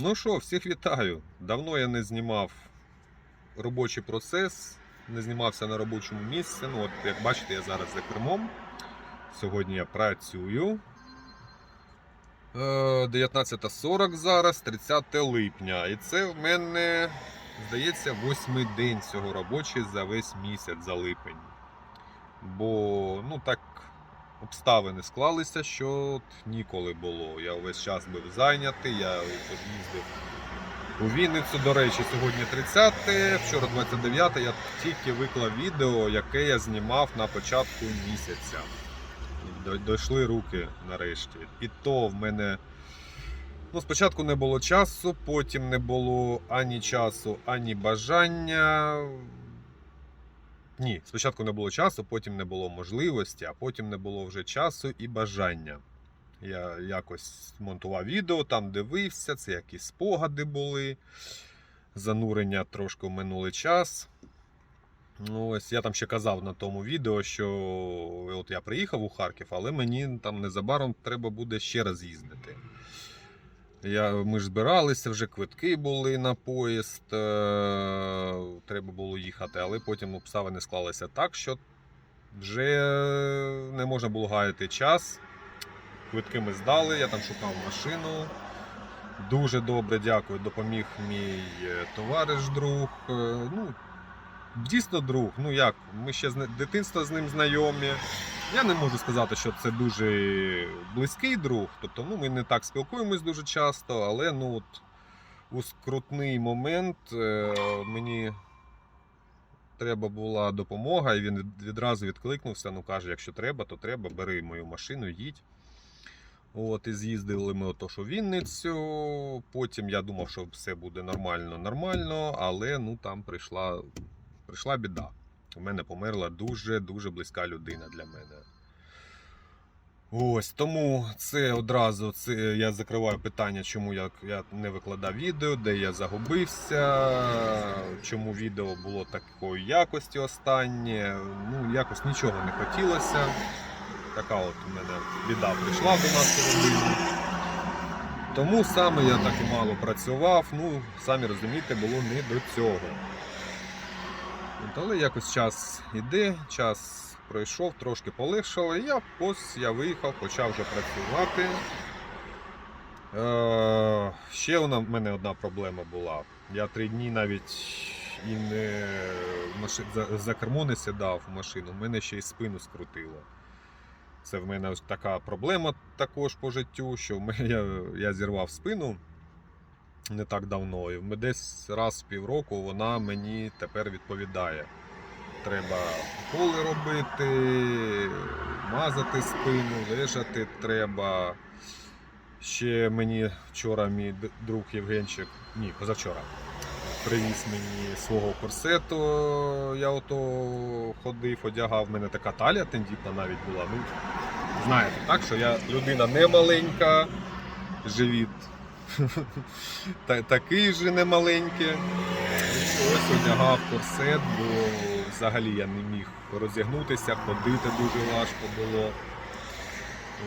Ну що, всіх вітаю. Давно я не знімав робочий процес, не знімався на робочому місці. Ну, от, як бачите, я зараз за кермом. Сьогодні я працюю. Е, 19.40 зараз, 30 липня. І це в мене, здається, восьмий день цього робочий за весь місяць, за липень. Бо, ну так, обставини склалися, що от ніколи було. Я увесь час був зайнятий, я їздив у Вінницю. До речі, сьогодні 30, вчора 29, я тільки виклав відео, яке я знімав на початку місяця. Дійшли руки нарешті. І то в мене. Ну, спочатку не було часу, потім не було ані часу, ані бажання. Ні, спочатку не було часу, потім не було можливості, а потім не було вже часу і бажання. Я якось монтував відео, там дивився, це якісь спогади були, занурення трошки в минулий час. Ну, ось я там ще казав на тому відео, що от я приїхав у Харків, але мені там незабаром треба буде ще раз їздити. Я, ми ж збиралися, вже квитки були на поїзд, е, треба було їхати, але потім обставини склалися так, що вже не можна було гаяти час. Квитки ми здали, я там шукав машину. Дуже добре, дякую. Допоміг мій е, товариш, друг. Е, Ну, дійсно друг. Ну як, ми ще з дитинства з ним знайомі. Я не можу сказати, що це дуже близький друг. Тобто, ну, ми не так спілкуємось дуже часто, але ну, от, у скрутний момент е, мені треба була допомога, і він відразу відкликнувся. Ну, каже, якщо треба, то треба, бери мою машину, їдь. От, і з'їздили ми отож у Вінницю. Потім я думав, що все буде нормально, нормально, але ну там прийшла, прийшла біда. У мене померла дуже-дуже близька людина для мене. Ось тому це одразу це я закриваю питання, чому я, я не викладав відео, де я загубився, чому відео було такої якості останнє. Ну, якось нічого не хотілося. Така от у мене біда прийшла до нас у. Тому саме я так і мало працював. Ну, самі розумієте, було не до цього. Але якось час іде, час пройшов, трошки полегшало, я ось я виїхав, почав вже працювати. Е, ще в мене одна проблема була. Я три дні навіть і не маши... за, за кермо не сідав в машину, в мене ще й спину скрутило. Це в мене ось така проблема також по життю, що в мене, я, я зірвав спину не так давно. І десь раз в півроку вона мені тепер відповідає. Треба уколи робити, мазати спину, лежати треба. Ще мені вчора мій друг Євгенчик, ні, позавчора, привіз мені свого корсету. Я ото ходив, одягав. В мене така талія тендітна навіть була. Ну, знаєте, так, що я людина не маленька, живіт такий же не маленький. Ось одягав корсет, бо взагалі я не міг розігнутися, ходити дуже важко було.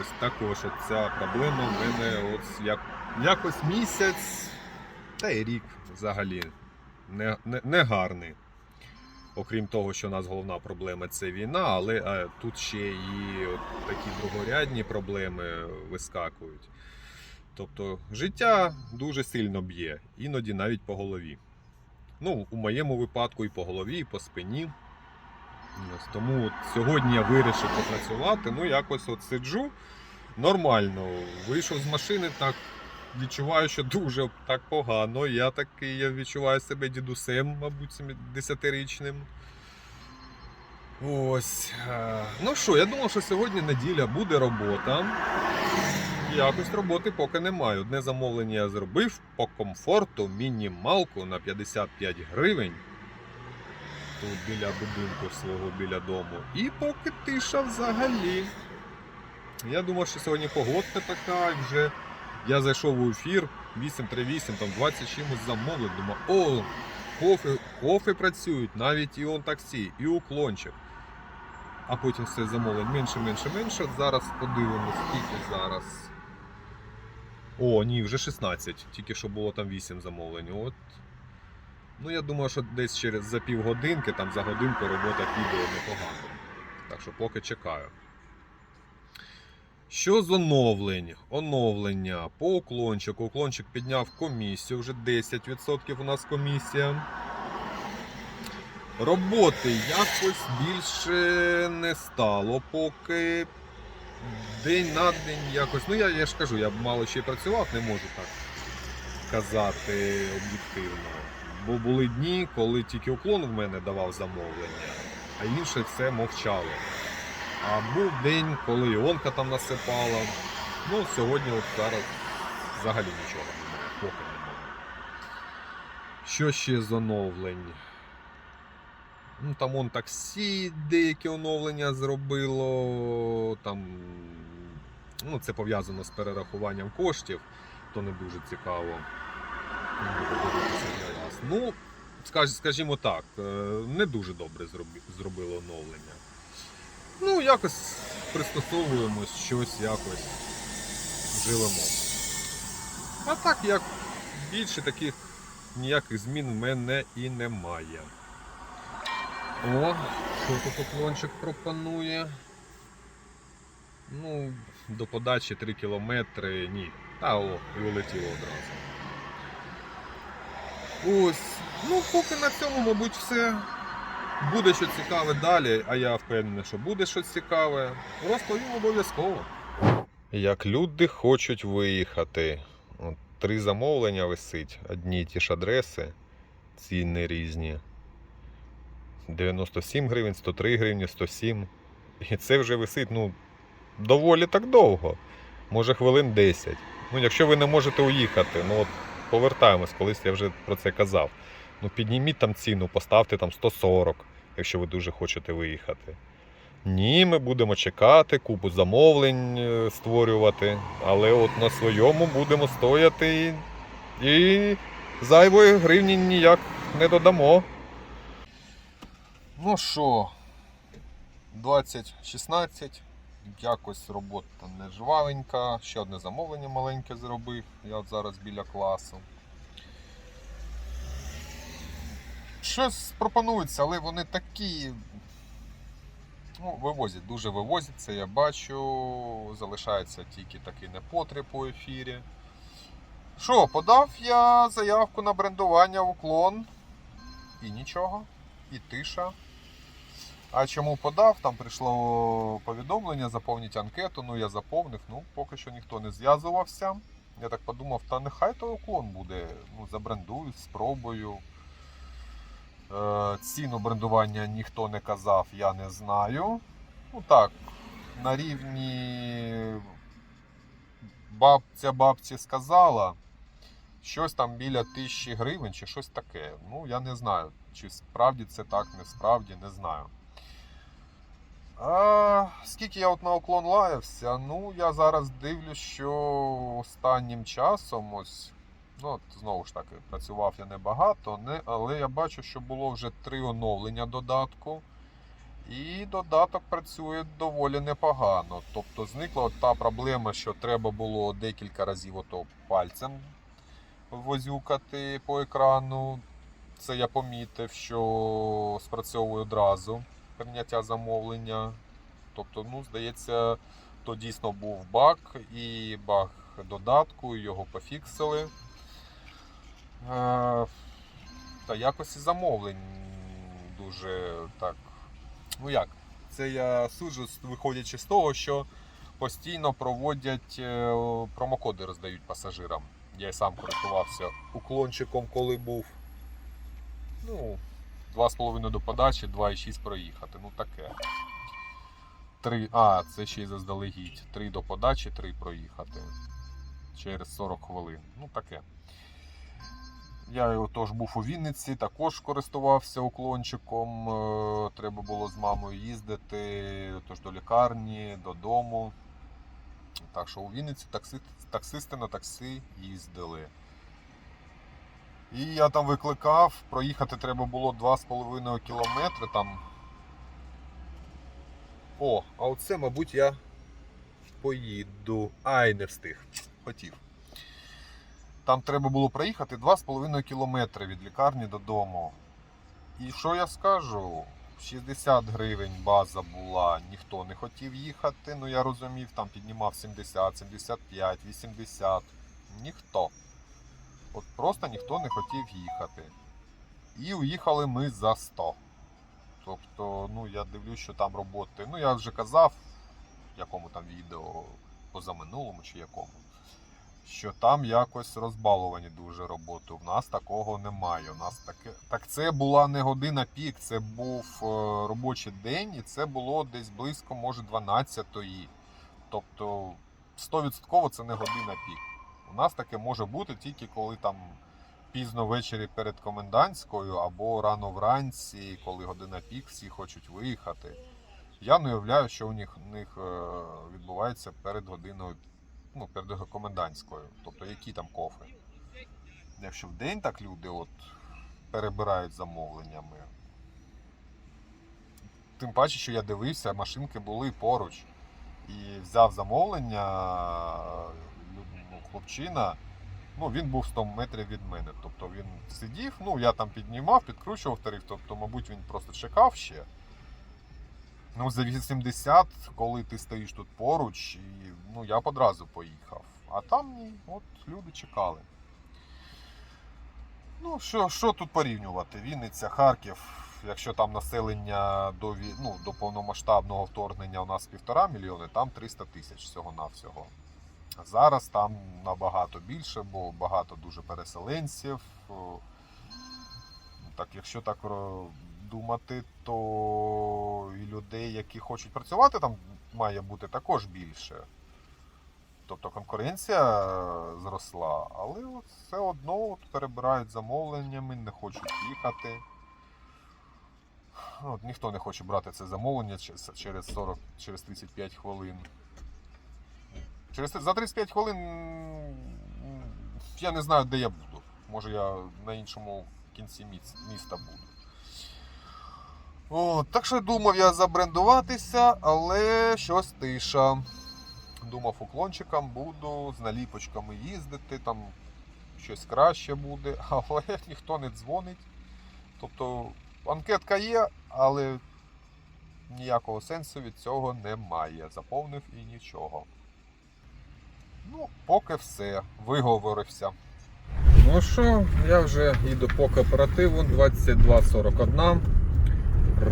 Ось також ця проблема в мене от як, якось місяць, та й рік взагалі не, не, не гарний. Окрім того, що у нас головна проблема це війна, але е, тут ще і от такі другорядні проблеми вискакують. Тобто життя дуже сильно б'є, іноді навіть по голові. Ну, у моєму випадку і по голові, і по спині. Ось, тому от сьогодні я вирішив попрацювати. Ну, якось от сиджу нормально. Вийшов з машини, так відчуваю, що дуже так погано. Я такий я відчуваю себе дідусем, мабуть, 10-річним. Ось. е, Ну що, я думав, що сьогодні неділя буде робота. Якось роботи поки немає. Одне замовлення я зробив по комфорту мінімалку на 55 гривень. Тут біля будинку свого біля дому. І поки тиша взагалі. Я думав, що сьогодні погодка така, вже я зайшов у ефір 838, там 20 чимось замовлень. Думав, о, кофе, кофе працюють, навіть і он таксі, і уклончик. А потім все замовлень менше, менше, менше. Зараз подивимось, скільки зараз. О, ні, вже 16. Тільки що було там 8 замовлень. От. Ну, я думаю, що десь через за півгодинки, там за годинку робота піде непогано. Так що поки чекаю. Що з оновлень? Оновлення по уклончику. Уклончик підняв комісію, вже 10% у нас комісія. Роботи якось більше не стало, поки день на день якось. Ну я, я ж кажу, я мало ще й працював, не можу так казати об'єктивно. Бо були дні, коли тільки уклон в мене давав замовлення, а інше все мовчало. А був день, коли іонка там насипала. Ну, сьогодні от зараз взагалі нічого немає, поки немає. Що ще з оновлень? Ну, там он таксі деякі оновлення зробило. Там, ну, це пов'язано з перерахуванням коштів, то не дуже цікаво. Ну, скажімо так, е, не дуже добре зробило оновлення. Ну, якось пристосовуємось, щось якось живемо. А так, як більше таких ніяких змін в мене і немає. О, що тут уклончик пропонує? Ну, до подачі 3 кілометри, ні. Та о, і улетіло одразу. Ось. Ну, поки на цьому, мабуть, все. Буде щось цікаве далі, а я впевнений, що буде щось цікаве. Розповім обов'язково. Як люди хочуть виїхати. От, три замовлення висить, одні ті ж адреси, ціни різні. 97 гривень, 103 гривні, 107. І це вже висить ну, доволі так довго. Може хвилин 10. Ну, якщо ви не можете уїхати, ну от повертаємось, колись я вже про це казав. Ну підніміть там ціну, поставте там 140, якщо ви дуже хочете виїхати. Ні, ми будемо чекати, купу замовлень е, створювати, але от на своєму будемо стояти і, і зайвої гривні ніяк не додамо. Ну що, 20.16. Якось робота не жвавенька. Ще одне замовлення маленьке зробив. Я от зараз біля класу. Щось пропонується, але вони такі. Ну, вивозять, дуже вивозять, це я бачу. Залишається тільки такий непотріб у ефірі. Що, подав я заявку на брендування в уклон. І нічого. І тиша. А чому подав? Там прийшло повідомлення, заповніть анкету. Ну я заповнив, ну поки що ніхто не зв'язувався. Я так подумав, та нехай той уклон буде. Ну, забрендую, спробую. Е, ціну брендування ніхто не казав, я не знаю. Ну так, на рівні бабця бабці сказала. Щось там біля тисячі гривень чи щось таке. Ну, я не знаю, чи справді це так, не справді, не знаю. А, скільки я от на уклон лаявся, ну я зараз дивлюсь, що останнім часом ось. Ну, знову ж таки, працював я небагато, не, але я бачу, що було вже три оновлення додатку. І додаток працює доволі непогано. Тобто зникла от та проблема, що треба було декілька разів ото пальцем возюкати по екрану. Це я помітив, що спрацьовує одразу прийняття замовлення. Тобто, ну, здається, то дійсно був баг і баг додатку, його пофіксили. Е, Та якось і замовлень дуже так. Ну як? Це я суджу, виходячи з того, що постійно проводять е, промокоди роздають пасажирам. Я і сам користувався уклончиком, коли був. Ну, 2,5 до подачі, 2,6 проїхати. Ну таке. 3, а, це ще й заздалегідь. 3 до подачі, 3 проїхати. Через 40 хвилин. Ну таке. Я його був у Вінниці, також користувався уклончиком. Е, Треба було з мамою їздити тож до лікарні, додому. Так що у Вінниці такси, таксисти на таксі їздили. І я там викликав, проїхати треба було 2,5 кілометри там. О, а оце, мабуть, я поїду. Ай, не встиг. Хотів. Там треба було проїхати 2,5 кілометри від лікарні додому. І що я скажу? 60 гривень база була, ніхто не хотів їхати. Ну я розумів, там піднімав 70, 75, 80. Ніхто. От просто ніхто не хотів їхати. І уїхали ми за 100. Тобто, ну я дивлюсь, що там роботи. Ну я вже казав, в якому там відео, позаминулому чи якому, що там якось розбаловані дуже роботи. У нас такого немає. У нас таке. Так це була не година пік, це був е, робочий день, і це було десь близько, може, 12-ї. Тобто 100% це не година пік. У нас таке може бути тільки коли там пізно ввечері перед комендантською або рано вранці, коли година пік, всі хочуть виїхати. Я не уявляю, що у них, у них е, відбувається перед годиною, ну, перед комендантською. Тобто які там кофи. Якщо в день так люди от перебирають замовленнями. Тим паче, що я дивився, машинки були поруч. І взяв замовлення хлопчина. Ну, він був 100 метрів від мене. Тобто він сидів, ну я там піднімав, підкручував тариф, тобто, мабуть, він просто чекав ще. Ну, за 80, коли ти стоїш тут поруч, і ну, я одразу поїхав. А там ні, от люди чекали. Ну, що, що тут порівнювати? Вінниця, Харків, якщо там населення до, ну, до повномасштабного вторгнення у нас півтора мільйони, там 300 тисяч всього-навсього. Зараз там набагато більше, бо багато дуже переселенців. Так, якщо так думати, то і людей, які хочуть працювати, там має бути також більше. Тобто конкуренція зросла, але от все одно от перебирають замовленнями, не хочуть їхати. От, ніхто не хоче брати це замовлення через 40, через 35 хвилин. Через за 35 хвилин я не знаю, де я буду. Може я на іншому кінці міста буду. О, так що думав я забрендуватися, але щось тиша. Думав, уклончиком буду з наліпочками їздити, там щось краще буде, але ніхто не дзвонить. Тобто анкетка є, але ніякого сенсу від цього немає. Заповнив і нічого. Ну, поки все, виговорився. Ну що, я вже йду по кооперативу 22.41.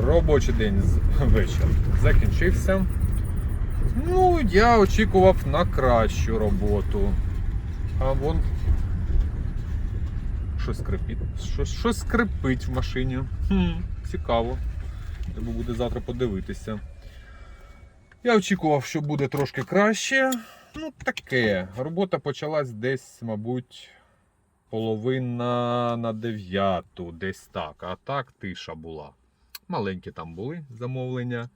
Робочий день вечір закінчився. Ну, я очікував на кращу роботу. А вон. Щось скрипить. Щось, щось скрипить в машині. Хм, цікаво. Треба буде завтра подивитися. Я очікував, що буде трошки краще. Ну, таке. Робота почалась десь, мабуть, половина на дев'яту, десь так. А так тиша була. Маленькі там були замовлення.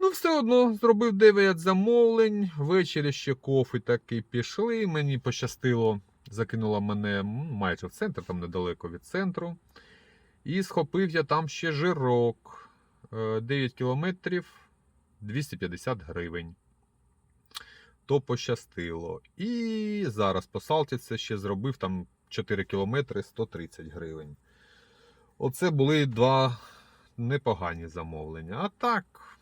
Ну, все одно зробив 9 замовлень. Ввечері ще кофи таки пішли. Мені пощастило, закинула мене майже в центр, там недалеко від центру. І схопив я там ще жирок. Е, 9 кілометрів 250 гривень. То пощастило. І зараз по Салтівці ще зробив там 4 кілометри 130 гривень. Оце були два непогані замовлення. А так,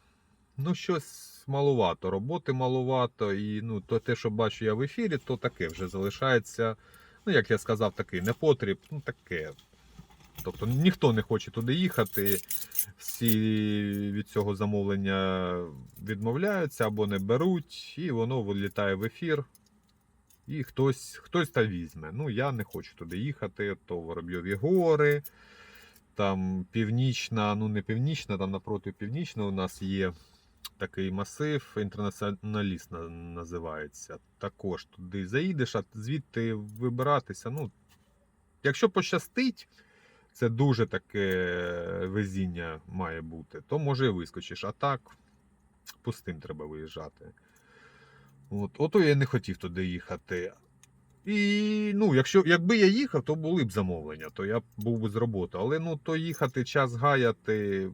ну щось малувато. Роботи малувато. І ну, то те, що бачу я в ефірі, то таке вже залишається. Ну, як я сказав, такий непотріб, ну таке. Тобто ніхто не хоче туди їхати, всі від цього замовлення відмовляються або не беруть, і воно вилітає в ефір. І хтось, хтось та візьме. Ну, я не хочу туди їхати, то Воробйові гори, там північна, ну не північна, там напроти північна у нас є такий масив, інтернаціоналіст називається. Також туди заїдеш, а звідти вибиратися. Ну, якщо пощастить, це дуже таке везіння має бути, то може і вискочиш. А так, пустим треба виїжджати. От, ото я не хотів туди їхати. І ну, якщо, якби я їхав, то були б замовлення, то я був би з роботи. Але ну, то їхати, час гаяти,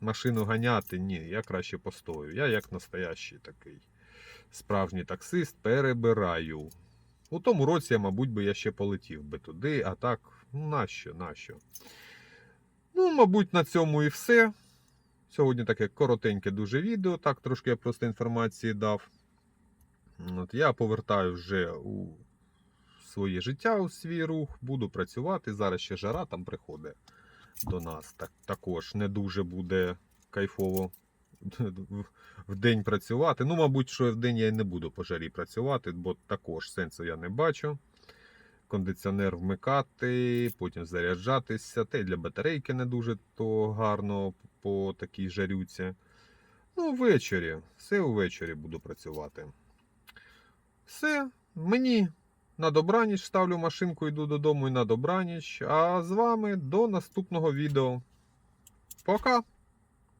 машину ганяти, ні, я краще постою. Я як настоящий такий справжній таксист перебираю. У тому році, мабуть, би я ще полетів би туди, а так, нащо, нащо? Ну, мабуть, на цьому і все. Сьогодні таке коротеньке дуже відео, так трошки я просто інформації дав. От я повертаю вже у своє життя, у свій рух, буду працювати. Зараз ще жара там приходить до нас. Так, також не дуже буде кайфово в день працювати. Ну, мабуть, що в день я і не буду по жарі працювати, бо також сенсу я не бачу. Кондиціонер вмикати, потім заряджатися. Та й для батарейки не дуже то гарно по такій жарюці. Ну, ввечері. Все увечері буду працювати. Все, мені на добраніч ставлю машинку, йду додому і на добраніч. А з вами до наступного відео. Пока!